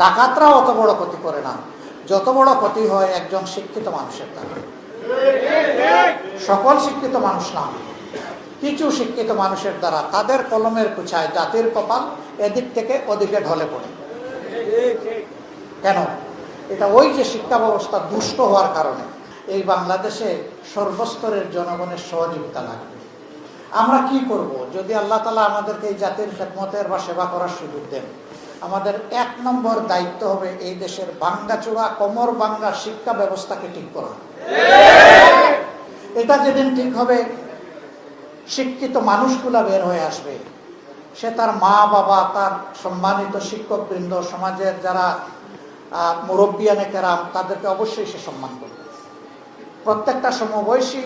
ডাকাতরাও অত বড় ক্ষতি করে না। যত বড় ক্ষতি হয়, একজন শিক্ষিত মানুষের দ্বারা। সকল শিক্ষিত মানুষ না। কিছু শিক্ষিত মানুষের দ্বারা তাদের কলমের কুছায় জাতির কপাল এদিক থেকে ওদিকে ঢলে পড়ে। কেন? এটা ওই যে শিক্ষা ব্যবস্থা দুষ্ট হওয়ার কারণে। এই বাংলাদেশে সর্বস্তরের জনগণের সহযোগিতা লাগবে। আমরা কি করব? যদি আল্লাহ তালা আমাদেরকে এই জাতির খেদমতের বা সেবা করার সুযোগ দেন। আমাদের এক নম্বর দায়িত্ব হবে এই দেশের বাঙ্গাচূড়া কোমর বাঙ্গা শিক্ষা ব্যবস্থাকে ঠিক করা। এটা যেদিন ঠিক হবে, শিক্ষিত মানুষগুলা বের হয়ে আসবে। সে তার মা, বাবা, তার সম্মানিত শিক্ষকবৃন্দ, সমাজের যারা মুরব্বিয়ানে কেরাম, তাদেরকে অবশ্যই সে সম্মান করবে। প্রত্যেকটা সমবয়সী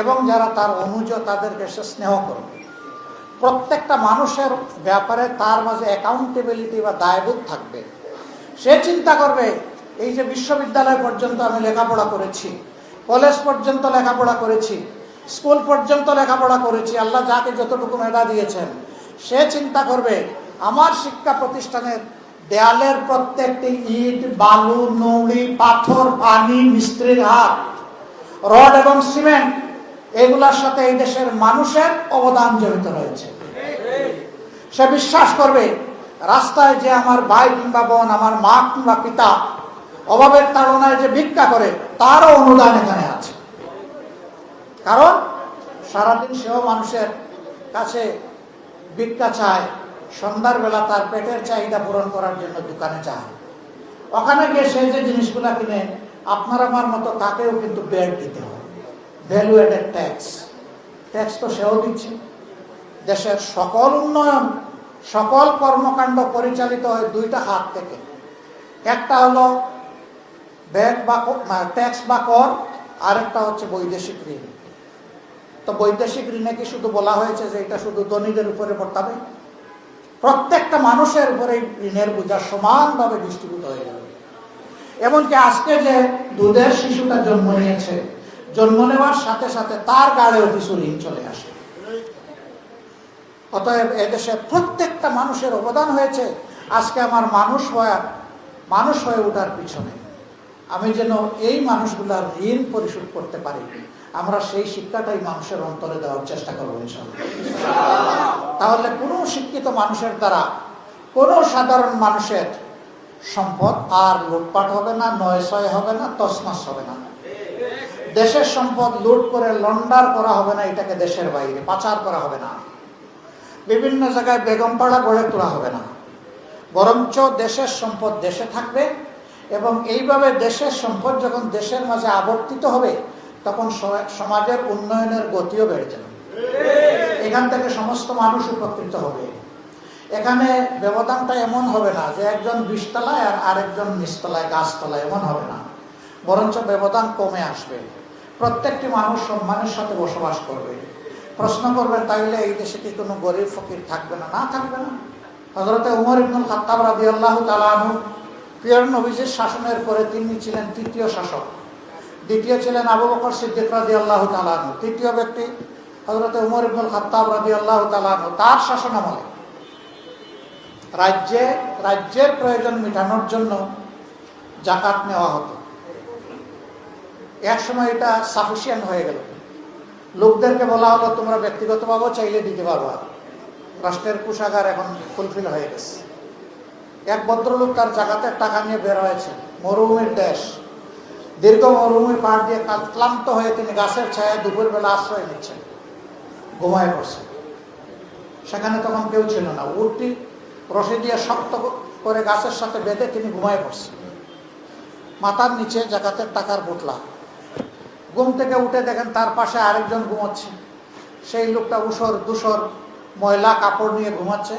এবং যারা তার অনুজ, তাদেরকে সে স্নেহ করবে। প্রত্যেকটা মানুষের ব্যাপারে তার মাঝে অ্যাকাউন্টেবিলিটি বা দায়বোধ থাকবে। সে চিন্তা করবে, এই যে বিশ্ববিদ্যালয় পর্যন্ত আমি লেখাপড়া করেছি, কলেজ পর্যন্ত লেখাপড়া করেছি, স্কুল পর্যন্ত লেখাপড়া করেছি, আল্লাহ যাকে যতটুকু মেধা দিয়েছেন, সে চিন্তা করবে, আমার শিক্ষা প্রতিষ্ঠানের দেয়ালের প্রত্যেকটি ইট, বালু নৌড়ি পাথর, পানি, মিস্ত্রির হাত, রড এবং সিমেন্ট, এগুলার সাথে এই দেশের মানুষের অবদান জড়িত রয়েছে। সে বিশ্বাস করবে, রাস্তায় যে আমার ভাই কিংবা বোন, আমার মা কিংবা পিতা অভাবের তাড়নায় যে ভিক্ষা করে, তারও অনুদান এখানে আছে। কারণ সারাদিন সেও মানুষের কাছে ভিক্ষা চায়, সন্ধ্যার বেলা তার পেটের চাহিদা পূরণ করার জন্য দোকানে চায় ওখানে গিয়ে সে যে জিনিসগুলা কিনে, আপনার আমার মতো তাকেও কিন্তু বেড দিতে হয়। ভ্যালু এডেড ট্যাক্স ট্যাক্স তো সেও দিচ্ছে। দেশের সকল উন্নয়ন, সকল কর্মকাণ্ড পরিচালিত হয় দুইটা হাত থেকে। একটা হলো ব্যাগ বা ট্যাক্স বা কর, আরেকটা হচ্ছে বৈদেশিক ঋণ। তো বৈদেশিক ঋণে কি শুধু বলা হয়েছে যে এটা শুধু ধনীদের উপরে বর্তাবে? প্রত্যেকটা মানুষের উপরে ঋণের বোঝা সমানভাবে ডিস্ট্রিবিউট হয়ে যাবে। এমনকি আজকে যে দুধের শিশুটা জন্ম নিয়েছে, জন্ম নেওয়ার সাথে সাথে তার গাড়েও কিছু ঋণ চলে আসে। অতএব এদেশে প্রত্যেকটা মানুষের অবদান হয়েছে। আজকে আমার মানুষ হওয়া মানুষ হয়ে ওঠার পিছনে। আমি যেন এই মানুষগুলার ঋণ পরিশোধ করতে পারি। আমরা সেই শিক্ষাটাই মানুষের অন্তরে দেওয়ার চেষ্টা করব তাহলে কোনো শিক্ষিত মানুষের দ্বারা কোনো সাধারণ মানুষের সম্পদ আর লুটপাট হবে না, নয়সয় হবে না তসমাস হবে না। দেশের সম্পদ লুট করে লন্ডার করা হবে না, এটাকে দেশের বাইরে, পাচার করা হবে না। বিভিন্ন জায়গায় বেগমপাড়া গড়ে তোলা হবে না। বরঞ্চ দেশের সম্পদ দেশে থাকবে এবং এইভাবে দেশের সম্পদ যখন দেশের মাঝে আবর্তিত হবে, তখন সমাজের উন্নয়নের গতিও বেড়ে যাবে। এখান থেকে সমস্ত মানুষ উপকৃত হবে। এখানে ব্যবধানটা এমন হবে না যে একজন বিশতলায় আর আরেকজন নিচতলায়, গাছতলায় এমন হবে না। বরঞ্চ ব্যবধান কমে আসবে। প্রত্যেকটি মানুষ সম্মানের সাথে বসবাস করবে। প্রশ্ন করবেন, তাইলে এই দেশে কি কোনো গরিব ফকির থাকবে না? না থাকবে না। হজরতে উমর ইবনুল খাত্তাব রাবি আল্লাহ তালানু পিয়র নবীজের শাসনের পরে তিনি ছিলেন তৃতীয় শাসক। দ্বিতীয় ছিলেন আবু বকর সিদ্দিক রাজি আল্লাহ তালানু তৃতীয় ব্যক্তি হজরতে উমর ইবনুল খাত্তাব রাজি আল্লাহ তালানু তার শাসন আমলে রাজ্যে, রাজ্যের প্রয়োজন মেটানোর জন্য জাকাত নেওয়া হতো। এক সময় এটা সাফিসিয়েন্ট হয়ে গেল। লোকদেরকে বলা হলো, তোমরা ব্যক্তিগতভাবে চাইলে দিতে পারবা রাষ্ট্রের কোষাগার এখন ফুলফিল হয়ে গেছে। এক ভদ্রলোক তার জাগাতের টাকা নিয়ে বের হয়েছে মরুভূমির দেশ। দীর্ঘ মরুভূমির পাহাড় দিয়ে ক্লান্ত হয়ে তিনি গাছের ছায়া দুপুরবেলা আশ্রয় নিচ্ছেন। ঘুমায় পড়ছে সেখানে তখন কেউ ছিল না। উঠটি রসে দিয়ে শক্ত করে গাছের সাথে বেঁধে তিনি ঘুমায় পড়ছেন। মাথার নিচে জাকাতের টাকার বুটলা ঘুম থেকে উঠে দেখেন তার পাশে আরেকজন ঘুমাচ্ছে। সেই লোকটা উসর দুসর ময়লা কাপড় নিয়ে ঘুমাচ্ছে,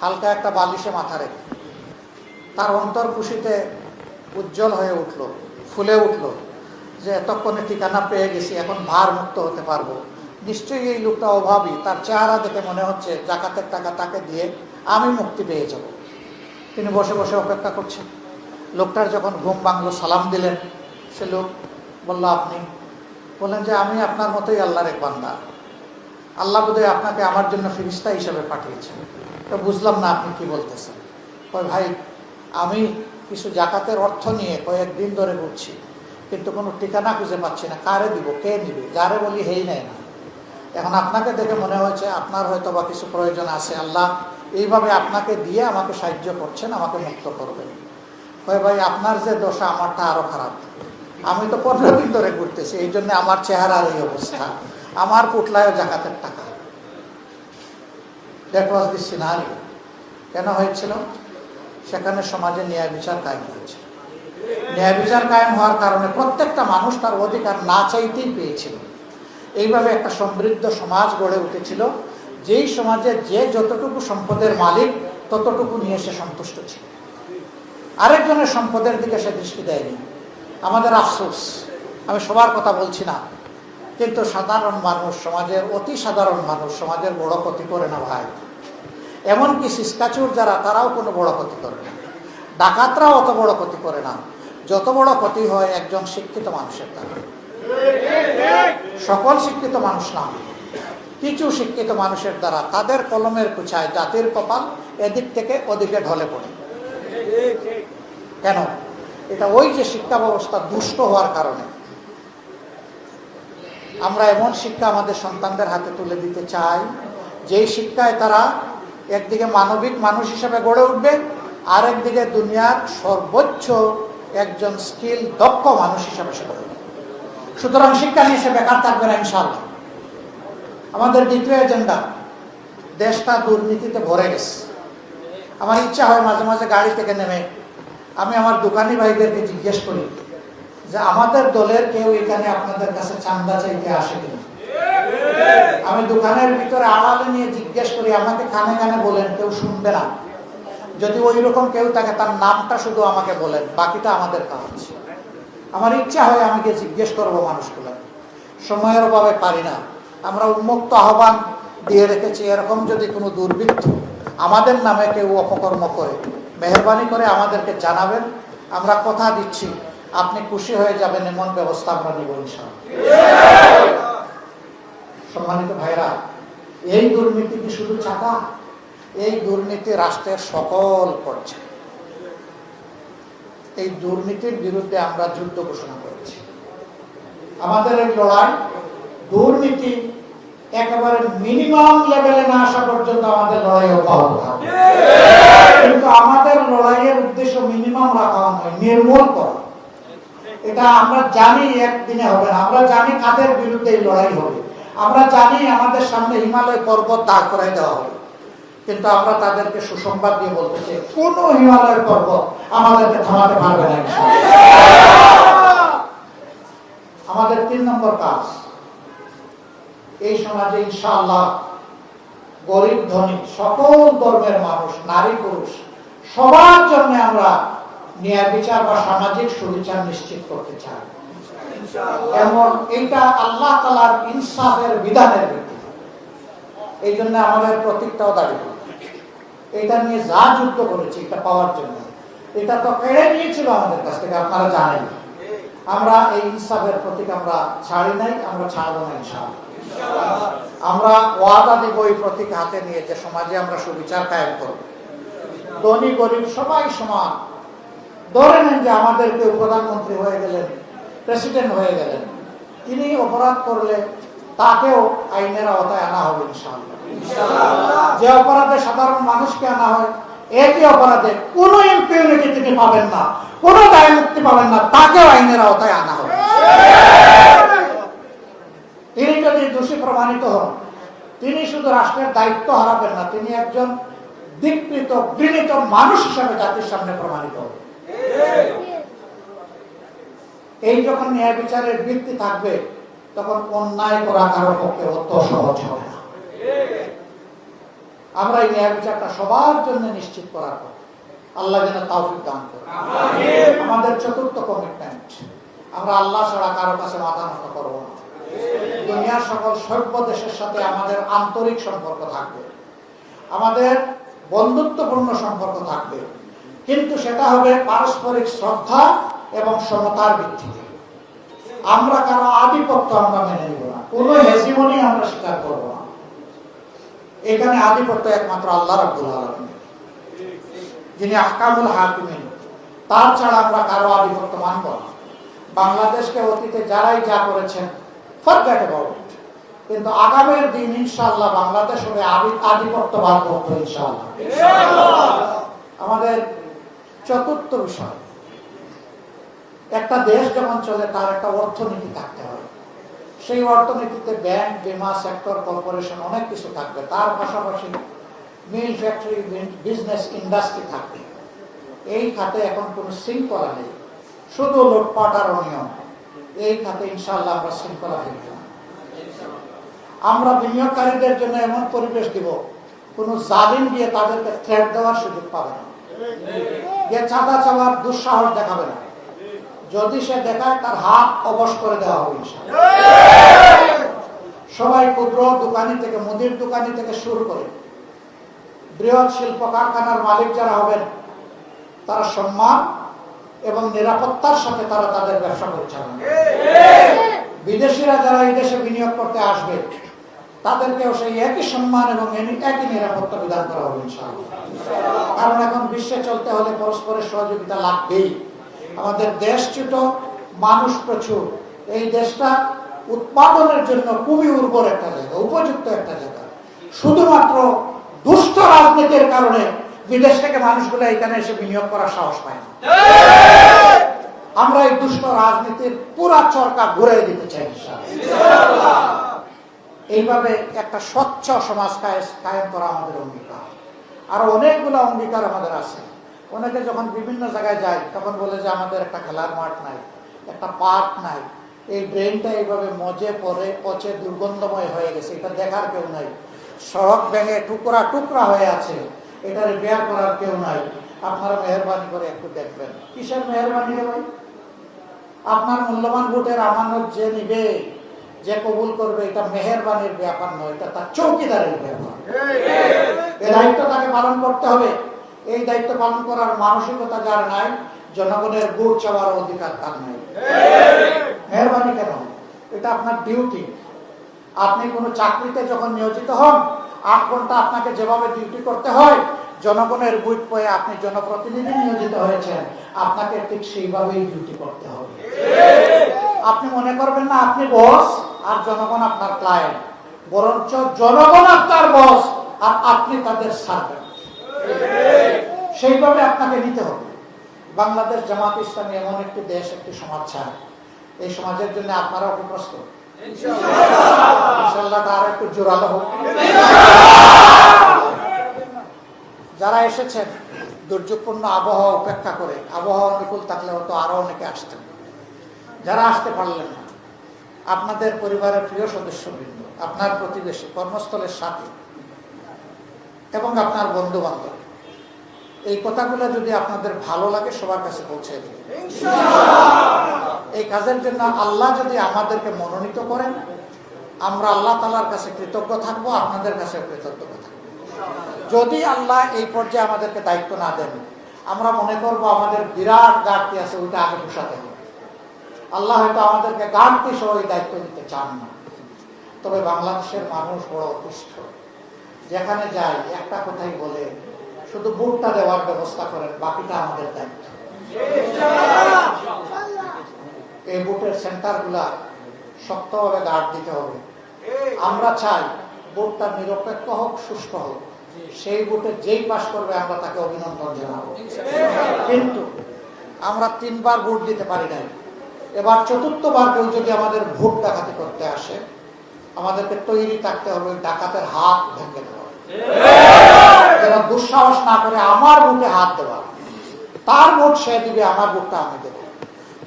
হালকা একটা বালিশে মাথা রেখে। তার অন্তর খুশিতে উজ্জ্বল হয়ে উঠল, ফুলে উঠল যে এতক্ষণে ঠিকানা পেয়ে গেছি, এখন ভার মুক্ত হতে পারব। নিশ্চয়ই এই লোকটা অভাবী, তার চেহারা দেখে মনে হচ্ছে জাকাতের টাকা তাকে দিয়ে আমি মুক্তি পেয়ে যাব। তিনি বসে বসে অপেক্ষা করছেন। লোকটার যখন ঘুম ভাঙলো, সালাম দিলেন। সে লোক বলল, আপনি বললেন যে, আমি আপনার মতোই আল্লাহর এক বান্দা। আল্লাহ বোধহয় আপনাকে আমার জন্য ফিরিস্তা হিসেবে পাঠিয়েছেন তো বুঝলাম না আপনি কি বলতেছেন। ওই ভাই, আমি কিছু জাকাতের অর্থ নিয়ে কয়েকদিন ধরে ঘুরছি, কিন্তু কোনো ঠিকানা খুঁজে পাচ্ছি না। কারে দিব, কে নিবে? যারে বলি হেই নেয় না। এখন আপনাকে দেখে মনে হয়েছে, আপনার হয়তো বা কিছু প্রয়োজন আছে। আল্লাহ এইভাবে আপনাকে দিয়ে আমাকে সাহায্য করছেন, আমাকে মুক্ত করবেন। হয় ভাই, আপনার যে দশা, আমারটা আরও খারাপ। আমি তো পনেরো দিন ধরে ঘুরতেছি, এই জন্য আমার চেহারার এই অবস্থা। আমার পুটলায় জাকাতের টাকা। দ্যাট দি কেন হয়েছিল? সেখানে সমাজে ন্যায় বিচার কায়েম হয়েছে। ন্যায় বিচার কায়েম হওয়ার কারণে প্রত্যেকটা মানুষ তার অধিকার না চাইতেই পেয়েছিল। এইভাবে একটা সমৃদ্ধ সমাজ গড়ে উঠেছিল, যেই সমাজে যে যতটুকু সম্পদের মালিক, ততটুকু নিয়ে সে সন্তুষ্ট ছিল। আরেকজনের সম্পদের দিকে সে দৃষ্টি দেয়নি। আমাদের আফসোস, আমি সবার কথা বলছি না। কিন্তু সাধারণ মানুষ সমাজের অতি সাধারণ মানুষ সমাজের বড় ক্ষতি করে না ভাই। এমনকি সিসকাচুর যারা, তারাও কোনো বড় ক্ষতি করে না। ডাকাতরাও অত বড় ক্ষতি করে না। যত বড় ক্ষতি হয় একজন শিক্ষিত মানুষের দ্বারা। সকল শিক্ষিত মানুষ না। কিছু শিক্ষিত মানুষের দ্বারা তাদের কলমের কুচায় জাতির কপাল এদিক থেকে ওদিকে ঢলে পড়ে। কেন? এটা ওই যে শিক্ষা ব্যবস্থা দুষ্ট হওয়ার কারণে। আমরা এমন শিক্ষা আমাদের সন্তানদের হাতে তুলে দিতে চাই, যেই শিক্ষায় তারা একদিকে মানবিক মানুষ হিসেবে গড়ে উঠবে, আর একদিকে দুনিয়ার সর্বোচ্চ একজন স্কিল দক্ষ মানুষ হিসেবে সে গড়ে সুতরাং শিক্ষা নিয়ে সে বেকার থাকবে না ইনশাল্লাহ আমাদের দ্বিতীয় এজেন্ডা, দেশটা দুর্নীতিতে ভরে গেছে। আমার ইচ্ছা হয় মাঝে মাঝে গাড়ি থেকে নেমে আমি আমার দোকানি ভাইদেরকে জিজ্ঞেস করি যে আমাদের দলের কেউ এখানে আপনাদের কাছে চান্দা চাইতে আসে কিনা? আমি দোকানের ভিতরে আড়ালে নিয়ে জিজ্ঞেস করি, আমাকে কানে কানে বলেন, কেউ শুনবে না। যদি ওই রকম কেউ থাকে, তার নামটা শুধু আমাকে বলেন, বাকিটা আমাদের কাজ। আমার ইচ্ছা হয় আমি গিয়ে জিজ্ঞেস করব মানুষগুলো সময়ের অভাবে পারি না। আমরা উন্মুক্ত আহ্বান দিয়ে রেখেছি, এরকম যদি কোনো দুর্বৃত্ত আমাদের নামে কেউ অপকর্ম করে মেহরবানি করে আমাদেরকে জানাবেন। আমরা কথা দিচ্ছি। আপনি খুশি হয়ে যাবেন, এমন ব্যবস্থা আমরা নিব সম্মানিত ভাইরা, এই দুর্নীতি কি শুধু চাঁদা? এই দুর্নীতি রাষ্ট্রের সকল করছে। এই দুর্নীতির বিরুদ্ধে আমরা যুদ্ধ ঘোষণা করেছি। আমাদের এই লড়াই, দুর্নীতি একেবারে মিনিমাম লেভেলে না আসা পর্যন্ত আমাদের লড়াই অব্যাহত থাকবে। কিন্তু আমাদের লড়াইয়ের উদ্দেশ্য মিনিমাম রাখা নয়, নির্মূল করা। এটা আমরা জানি একদিনে হবে না। আমরা জানি কাদের বিরুদ্ধে এই লড়াই হবে। আমরা জানি আমাদের সামনে হিমালয় পর্বত দাঁড় করাই দেওয়া হবে। কিন্তু আমরা তাদেরকে সুসংবাদ দিয়ে বলতে চাই, কোন হিমালয় পর্বত আমাদেরকে থামাতে পারবে না আমাদের তিন নম্বর কাজ। এই সমাজে ইনশাআল্লাহ গরিব ধনী, সকল ধর্মের মানুষ, নারী পুরুষ, সবার জন্য আমরা ন্যায় বিচার বা সামাজিক সুবিচার নিশ্চিত করতে চাই। এমন এটা আল্লাহ তালার ইনসাফের বিধানের ভিত্তিতে। এই জন্য আমাদের প্রতীকটাও দাঁড়িয়ে এটা নিয়ে যা যুদ্ধ করেছি, এটা পাওয়ার জন্য। এটা তো কেড়ে নিয়েছিল আমাদের কাছ থেকে, আপনারা জানেন। আমরা এই ইনসাফের প্রতীক আমরা ছাড়ি নাই, আমরা ছাড়বো না ইনশাআল্লাহ। আমরা ওয়াদা দিব এই প্রতীক হাতে নিয়ে যে সমাজে আমরা সুবিচার কায়েম করব। ধনী গরিব সবাই সমান। ধরে নেন যে আমাদের কেউ প্রধানমন্ত্রী হয়ে গেলেন প্রেসিডেন্ট হয়ে গেলেন। তিনি অপরাধ করলে তাকেও আইনের আওতায় আনা হবে ইনশাআল্লাহ। যে অপরাধে সাধারণ মানুষকে আনা হয় একই অপরাধে কোনো ইম্পিউনিটি তিনি পাবেন না কোনো দায় মুক্তি পাবেন না তাকেও আইনের আওতায় আনা হবে। দোষী প্রমাণিত হন। তিনি শুধু রাষ্ট্রের দায়িত্ব হারাবেন না তিনি একজন দিকৃত ঘৃণিত মানুষ হিসাবে জাতির সামনে প্রমাণিত হবেন এই যখন ন্যায় বিচারের ভিত্তি থাকবে তখন অন্যায় করা কারও পক্ষে অত সহজ হবে না। আমরা এই ন্যায় বিচারটা সবার জন্য নিশ্চিত করার পর আল্লাহ যেন তাওফিক দান করে আমাদের চতুর্থ কমিটমেন্ট আমরা আল্লাহ ছাড়া কারও কাছে মাথা নত করব না। দুনিয়ার সকল সভ্য দেশের সাথে আমাদের আন্তরিক সম্পর্ক থাকবে। আমাদের বন্ধুত্বপূর্ণ সম্পর্ক থাকবে। কিন্তু সেটা হবে পারস্পরিক শ্রদ্ধা এবং সমতার ভিত্তিতে। আমরা কারও আধিপত্য আমরা মেনে নিব না। কোনো হেজিমনি আমরা স্বীকার করব না। এখানে আধিপত্য একমাত্র আল্লাহ রাব্বুল আলামিন। যিনি আহকামুল হাকিমিন। তার ছাড়া আমরা কারও আধিপত্য মানব না। বাংলাদেশকে অতীতে যারাই যা করেছেন ফরগেট অ্যাবাউট কিন্তু আগামীর দিন ইনশাআল্লাহ বাংলাদেশ হবে ইনশাআল্লাহ। আমাদের চতুর্থ বিষয়। একটা দেশ যখন চলে তার একটা অর্থনীতি থাকতে হয় সেই অর্থনীতিতে ব্যাংক বিমা সেক্টর কর্পোরেশন অনেক কিছু থাকবে। তার পাশাপাশি মিল ফ্যাক্টরি বিজনেস ইন্ডাস্ট্রি থাকবে। এই খাতে এখন কোনো শৃঙ্খলা নেই। শুধু লুটপাট আর অনিয়ম। এই খাতে ইনশাল্লাহ আমরা শৃঙ্খলা ফিরব আমরা বিনিয়োগকারীদের জন্য এমন পরিবেশ দিব, কোনো জালিম দিয়ে তাদেরকে থ্রেট দেওয়ার সুযোগ পাবে না। গিয়ে চাঁদা চাওয়ার দুঃসাহস দেখাবে না। যদি সে দেখায়, তার হাত অবশ করে দেওয়া হবে সবাই ক্ষুদ্র দোকানি থেকে, মুদির দোকানি থেকে শুরু করে, বৃহৎ শিল্প কারখানার মালিক যারা হবেন, তারা সম্মান এবং নিরাপত্তার সাথে তারা তাদের ব্যবসা পরিচালনা বিদেশিরা যারা এই দেশে বিনিয়োগ করতে আসবে, তাদেরকেও সেই একই সম্মান এবং একই নিরাপত্তা বিধান করা হবে কারণ এখন বিশ্বে চলতে হলে পরস্পরের সহযোগিতা লাগবেই। আমাদের দেশ ছোট, মানুষ প্রচুর। এই দেশটা উৎপাদনের জন্য খুবই উর্বর একটা জায়গা, উপযুক্ত একটা জায়গা। শুধুমাত্র দুষ্ট রাজনীতির কারণে বিদেশ থেকে মানুষগুলো এখানে এসে বিনিয়োগ করার সাহস পায় না। আমরা এই দুষ্ট রাজনীতির পুরা চরকা ঘুরে দিতে চাই। এইভাবে একটা স্বচ্ছ সমাজ কায়ে- কায়েম করা আমাদের অঙ্গীকার। আরও অনেকগুলো অঙ্গীকার আমাদের আছে। অনেকে যখন বিভিন্ন জায়গায় যায়, তখন বলে যে আমাদের একটা খেলার মাঠ নাই, একটা পার্ক নাই। এই ড্রেনটা এইভাবে মজে পরে পচে দুর্গন্ধময় হয়ে গেছে, এটা দেখার কেউ নাই। সড়ক ভেঙে টুকরা টুকরা হয়ে আছে এটা রিপেয়ার করার কেউ নাই। আপনারা মেহরবানি করে একটু দেখবেন। কিসের মেহরবানি ভাই? আপনার মূল্যবান ভোটের আমানত যে নিবে যে কবুল করবে এটা মেহেরবানির ব্যাপার নয় এটা তার চৌকিদারের ব্যাপার। এই দায়িত্ব তাকে পালন করতে হবে। এই দায়িত্ব পালন করার মানসিকতা যার নাই জনগণের ভোট চাওয়ার অধিকার তার নাই। মেহরবানি কেন? এটা আপনার ডিউটি। আপনি কোনো চাকরিতে যখন নিয়োজিত হন আট ঘণ্টা আপনাকে যেভাবে ডিউটি করতে হয় জনগণের বুট পয়ে আপনি জনপ্রতিনিধি নিয়োজিত হয়েছেন, আপনাকে ঠিক সেইভাবেই ডিউটি করতে হবে। আপনি মনে করবেন না, আপনি বস আর জনগণ আপনার ক্লায়েন্ট বরঞ্চ জনগণ আপনার বস আর আপনি তাদের সার্ভেন্ট সেইভাবে আপনাকে নিতে হবে। বাংলাদেশ জামাত ইসলামী এমন একটি দেশ, একটি সমাজ ছাড় এই সমাজের জন্য আপনারাও প্রস্তুত? ইনশাল্লাহ তার একটু জোরালো হোক যারা এসেছেন। দুর্যোগপূর্ণ আবহাওয়া উপেক্ষা করে। আবহাওয়া অনুকূল থাকলে হয়তো আরও অনেকে আসতেন যারা আসতে পারলেন না, আপনাদের পরিবারের প্রিয় সদস্যবৃন্দ, আপনার প্রতিবেশী, কর্মস্থলের সাথে এবং আপনার বন্ধু বান্ধব এই কথাগুলো যদি আপনাদের ভালো লাগে, সবার কাছে পৌঁছে এই কাজের জন্য আল্লাহ যদি আমাদেরকে মনোনীত করেন, আমরা আল্লাহ তালার কাছে কৃতজ্ঞ থাকব, আপনাদের কাছে কৃতজ্ঞ থাকব। যদি আল্লাহ এই পর্যায়ে আমাদেরকে দায়িত্ব না দেন, আমরা মনে করব আমাদের বিরাট ঘাটতি আছে ওইটা আগে পোষাতে হবে। আল্লাহ হয়তো আমাদেরকে ঘাটতি সহ এই দায়িত্ব দিতে চান না। তবে বাংলাদেশের মানুষ বড় অতিষ্ঠ। যেখানে যাই, একটা কথাই বলে, শুধু বুটটা দেওয়ার ব্যবস্থা করেন, বাকিটা আমাদের দায়িত্ব। এই বুটের সেন্টার সেন্টারগুলা শক্তভাবে গার্ড দিতে হবে। আমরা চাই বুটটা নিরপেক্ষ হোক সুস্থ হোক। সেই বুটে যেই পাশ করবে, আমরা তাকে অভিনন্দন জানাব। কিন্তু আমরা তিনবার ভোট দিতে পারি নাই। এবার চতুর্থবার কেউ যদি আমাদের ভোট ডাকাতি করতে আসে, আমাদেরকে তৈরি থাকতে হবে ডাকাতের হাত ভেঙে দেওয়া। দুঃসাহস না করে আমার বুকে হাত দেওয়া, তার ভোট সে দিবে, আমার ভোটটা আমি দেবো।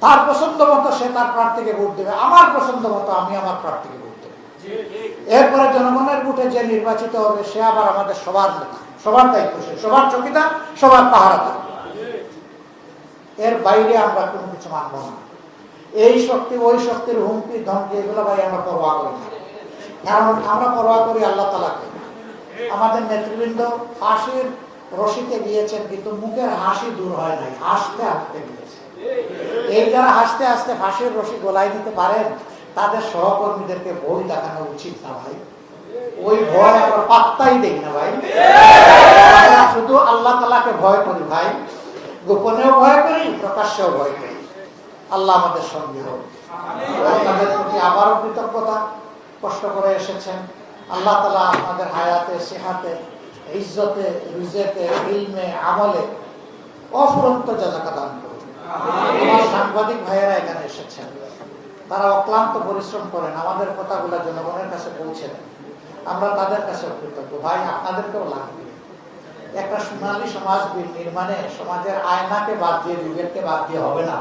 তার পছন্দ মতো সে তার প্রার্থীকে ভোট দেবে, আমার পছন্দ মতো আমি আমার প্রার্থীকে ভোট এরপরে জনগণের ভোটে যে নির্বাচিত হবে, সে আবার আমাদের সবার সবার দায়িত্বশীল সবার চকিদার, সবার পাহারাদার। এর বাইরে আমরা কোনো কিছু মানব না। এই শক্তি, ওই শক্তির হুমকি, ধমকি, এগুলো ভাই আমরা পরোয়া করি না। কারণ আমরা পরোয়া করি আল্লাহ তালাকে আমাদের নেতৃবৃন্দ ফাঁসির রশিতে গিয়েছেন, কিন্তু মুখের হাসি দূর হয় নাই, হাসতে হাসতে গিয়েছে। এই যারা হাসতে হাসতে ফাঁসির রশি গোলাই নিতে পারেন তাদের সহকর্মীদেরকে বই দেখানো উচিত না ভাই। ওই ভয় আমরা পাত্তাই দেই না ভাই। শুধু আল্লাহ তালাকে ভয় করি ভাই। গোপনেও ভয় করি, প্রকাশ্যেও ভয় করি। আল্লাহ আমাদের সঙ্গে হোক। আবারও কৃতজ্ঞতা কষ্ট করে এসেছেন। আল্লাহ তালা আপনাদের হায়াতে, সেহাতে, ইজ্জতে, রিজেতে, ইলমে, আমলে অফুরন্ত জাজাকা দান করুন। সাংবাদিক ভাইয়েরা এখানে এসেছেন। তারা অক্লান্ত পরিশ্রম করেন, আমাদের কথাগুলো জনগণের কাছে পৌঁছে দেন। আমরা তাদের কাছে কৃতজ্ঞ। ভাই, আপনাদেরকেও লাগবে একটা সোনালী সমাজ নির্মাণে সমাজের আয়নাকে বাদ দিয়ে, বিবেককে বাদ দিয়ে হবে না।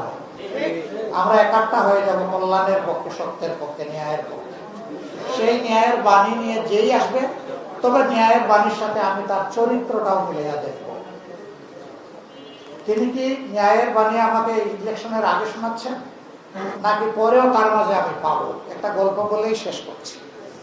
আমরা একাত্তা হয়ে যাব কল্যাণের পক্ষে, সত্যের পক্ষে, ন্যায়ের পক্ষে। সেই ন্যায়ের বাণী নিয়ে যেই আসবে, তবে ন্যায়ের বাণীর সাথে আমি তার চরিত্রটাও মিলিয়ে দেখব। তিনি কি ন্যায়ের বাণী আমাকে ইলেকশনের আগে শোনাচ্ছেন? নাকি পরেও তার মাঝে আমি পাবো? একটা গল্প বলেই শেষ করছি।